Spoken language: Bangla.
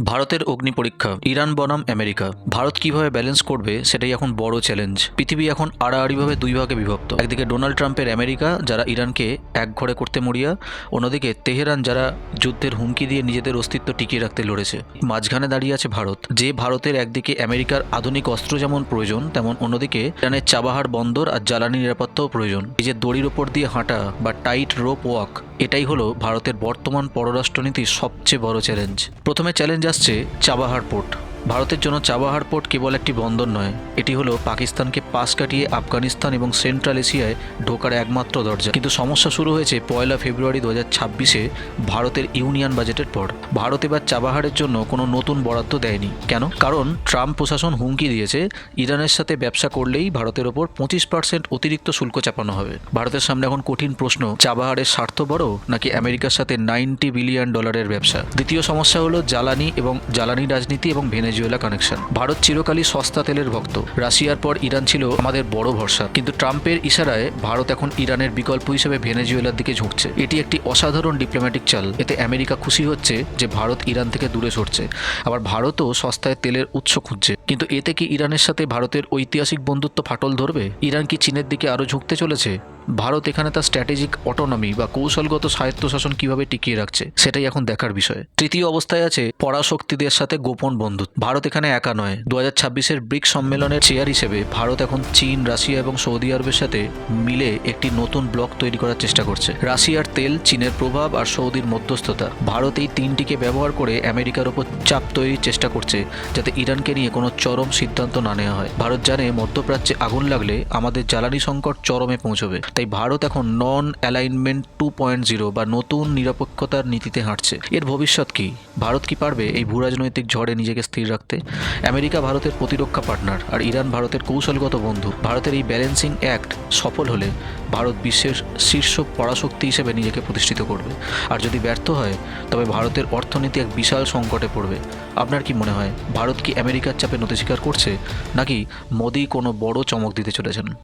ভারতের অগ্নি পরীক্ষা, ইরান বনাম আমেরিকা। ভারত কীভাবে ব্যালেন্স করবে, সেটাই এখন বড় চ্যালেঞ্জ পৃথিবী এখন আড়াআড়িভাবে দুই ভাগে বিভক্ত। একদিকে ডোনাল্ড ট্রাম্পের আমেরিকা, যারা ইরানকে একঘরে করতে মরিয়া, অন্যদিকে তেহরান, যারা যুদ্ধের হুমকি দিয়ে নিজেদের অস্তিত্ব টিকিয়ে রাখতে লড়েছে। মাঝখানে দাঁড়িয়ে আছে ভারত। যে ভারতের একদিকে আমেরিকার আধুনিক অস্ত্র যেমন প্রয়োজন, তেমন অন্যদিকে ইরানের চাবাহার বন্দর আর জ্বালানি নিরাপত্তাও প্রয়োজন। এই যে দড়ির ওপর দিয়ে হাঁটা বা টাইট রোপ ওয়াক এটাই হলো ভারতের বর্তমান পররাষ্ট্রনীতির সবচেয়ে বড় চ্যালেঞ্জ প্রথমে চ্যালেঞ্জ আসছে চাবাহার পোর্ট। ভারতের জন্য চাবাহার পোর্ট কেবল একটি বন্দর নয়, এটি হলো পাকিস্তানকে পাশ কাটিয়ে আফগানিস্তান এবং সেন্ট্রাল এশিয়ায় ঢোকার একমাত্র দরজা। কিন্তু সমস্যা শুরু হয়েছে পয়লা ফেব্রুয়ারি দু হাজার ছাব্বিশে ভারতের ইউনিয়ন বাজেটের পর। ভারত এবার চাবাহারের জন্য কোনো নতুন বরাদ্দ দেয়নি। কেন? কারণ ট্রাম্প প্রশাসন হুমকি দিয়েছে, ইরানের সাথে ব্যবসা করলেই ভারতের ওপর পঁচিশ পার্সেন্ট অতিরিক্ত শুল্ক চাপানো হবে। ভারতের সামনে এখন কঠিন প্রশ্ন চাবাহারের স্বার্থ বড় নাকি আমেরিকার সাথে নাইনটি বিলিয়ন ডলারের ব্যবসা? দ্বিতীয় সমস্যা হলো জ্বালানি এবং জ্বালানি রাজনীতি এবং ভেনেজুয়েলা কানেকশন ভারত চিরকালই সস্তা তেলের ভক্ত। রাশিয়ার পর ইরান ছিল আমাদের বড় ভরসা। কিন্তু ট্রাম্পের ইশারায় ভারত এখন ইরানের বিকল্প হিসেবে ভেনেজুয়েলার দিকে ঝুঁকছে। এটি একটি অসাধারণ ডিপ্লোম্যাটিক চাল। এতে আমেরিকা খুশি হচ্ছে যে ভারত ইরান থেকে দূরে সরছে। আবার ভারতও সস্তায় তেলের উৎস খুঁজছে। কিন্তু এতে কি ইরানের সাথে ভারতের ঐতিহাসিক বন্ধুত্ব ফাটল ধরবে? ইরান কি চীনের দিকে আরও ঝুঁকতে চলেছে? ভারত এখানে তার স্ট্র্যাটেজিক অটোনমি বা কৌশলগত স্বায়ত্তশাসন কীভাবে টিকিয়ে রাখছে, সেটাই এখন দেখার বিষয়। তৃতীয় অবস্থায় আছে পরাশক্তিদের সাথে গোপন বন্ধুত্ব। ভারত এখানে একা নয়। দু হাজার ছাব্বিশের ব্রিক্স সম্মেলনের চেয়ার হিসেবে ভারত এখন চীন, রাশিয়া এবং সৌদি আরবের সাথে মিলে একটি নতুন ব্লক তৈরি করার চেষ্টা করছে। রাশিয়ার তেল, চীনের প্রভাব আর সৌদির মধ্যস্থতা। ভারত এই তিনটিকে ব্যবহার করে আমেরিকার ওপর চাপ তৈরির চেষ্টা করছে, যাতে ইরানকে নিয়ে কোনো চরম সিদ্ধান্ত না নেওয়া হয়। ভারত জানে মধ্যপ্রাচ্যে আগুন লাগলে আমাদের জ্বালানি সংকট চরমে পৌঁছবে। তাই ভারত এখন non alignment two point zero বা নতুন নিরপেক্ষতার নীতিতে হাঁটছে। এর ভবিষ্যৎ কি? ভারত কি পারবে এই ভূরাজনৈতিক ঝড়ে নিজেকে স্থির রাখতে? আমেরিকা ভারতের প্রতিরক্ষা পার্টনার আর ইরান ভারতের কৌশলগত বন্ধু। ভারতের এই ব্যালেন্সিং অ্যাক্ট সফল হলে ভারত বিশ্বের শীর্ষ পরাশক্তি হিসেবে নিজেকে প্রতিষ্ঠিত করবে। আর যদি ব্যর্থ হয়, তবে ভারতের অর্থনীতি এক বিশাল সংকটে পড়বে। আপনার কি মনে হয়, ভারত কি আমেরিকার চাপে নতি স্বীকার করছে, নাকি মোদি কোনো বড় চমক দিতে চলেছেন?